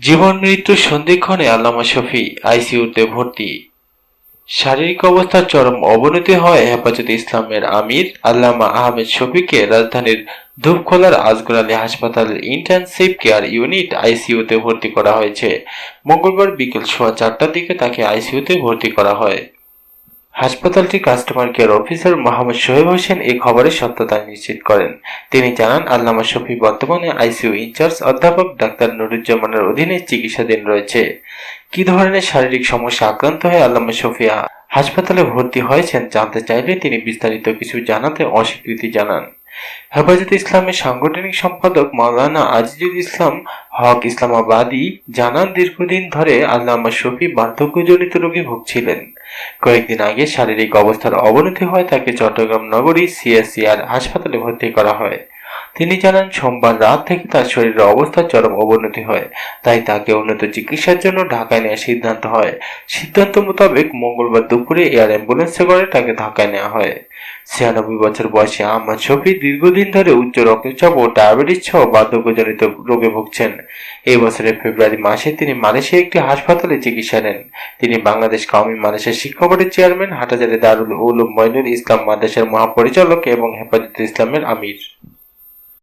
জীবন মৃত্যুর সন্ধিক্ষণে আল্লামা শফি আইসিইউতে ভর্তি। শারীরিক অবস্থার চরম অবনতি হয় হেফাজত ইসলামের আমির আল্লামা আহমেদ শফিকে রাজধানীর ধূপখোলার আজগর আলী হাসপাতালের ইন্টেনসিভ কেয়ার ইউনিট আইসিইউতে ভর্তি করা হয়েছে। মঙ্গলবার বিকেল সোয়া চারটার দিকে তাকে আইসিইউতে ভর্তি করা হয়। হাসপাতালটির customer care officer Mohammad Soheb Hossain এই খবরের সত্যতা নিশ্চিত করেন। তিনি জানান, আল্লামা শফি বর্তমানে আইসিইউ ইনচার্জ অধ্যাপক ডাক্তার নুরুজ্জামানের অধীনে চিকিৎসাধীন রয়েছে। কি ধরনের শারীরিক সমস্যা আক্রান্ত হয়ে আল্লামা শফিয়া হাসপাতালে ভর্তি হয়েছেন জানতে চাইলে তিনি বিস্তারিত কিছু জানাতে অস্বীকৃতি জানান। হেফাজত ইসলামের সাংগঠনিক সম্পাদক মাওলানা আজিজুল ইসলাম হক ইসলামাবাদী জানান দীর্ঘদিন ধরে আল্লামা শফি বার্ধক্যজনিত রোগে ভুগছিলেন। কয়েকদিন আগে শারীরিক অবস্থার অবনতি হয় তাকে চট্টগ্রাম নগরী সিএসসিআর হাসপাতালে ভর্তি করা হয়। তিনি জানান, সোমবার রাত থেকে তার শরীরের অবস্থার চরম অবনতি হয়, তাই তাকে উন্নত চিকিৎসার জন্য ঢাকায় নেওয়ার সিদ্ধান্ত হয়। সিদ্ধান্ত মোতাবেক মঙ্গলবার দুপুরে এয়ার অ্যাম্বুলেন্সে করে তাকে ঢাকায় নেওয়া হয়। ছিয়ানব্বই বছর বয়সী আহমদ শফি দীর্ঘদিন ধরে উচ্চ রক্তচাপ ও ডায়াবেটিস সহ বার্ধক্যজনিত রোগে ভুগছেন। এই বছরের ফেব্রুয়ারি মাসে তিনি মালয়েশিয়া একটি হাসপাতালে চিকিৎসা নেন। তিনি বাংলাদেশ কওমি মালয়েশিয়া শিক্ষা বোর্ডের চেয়ারম্যান হাটাজারি দারুল উলুম মইনুল ইসলাম মাদ্রাসার মহাপরিচালক এবং হেফাজত ইসলামের আমির।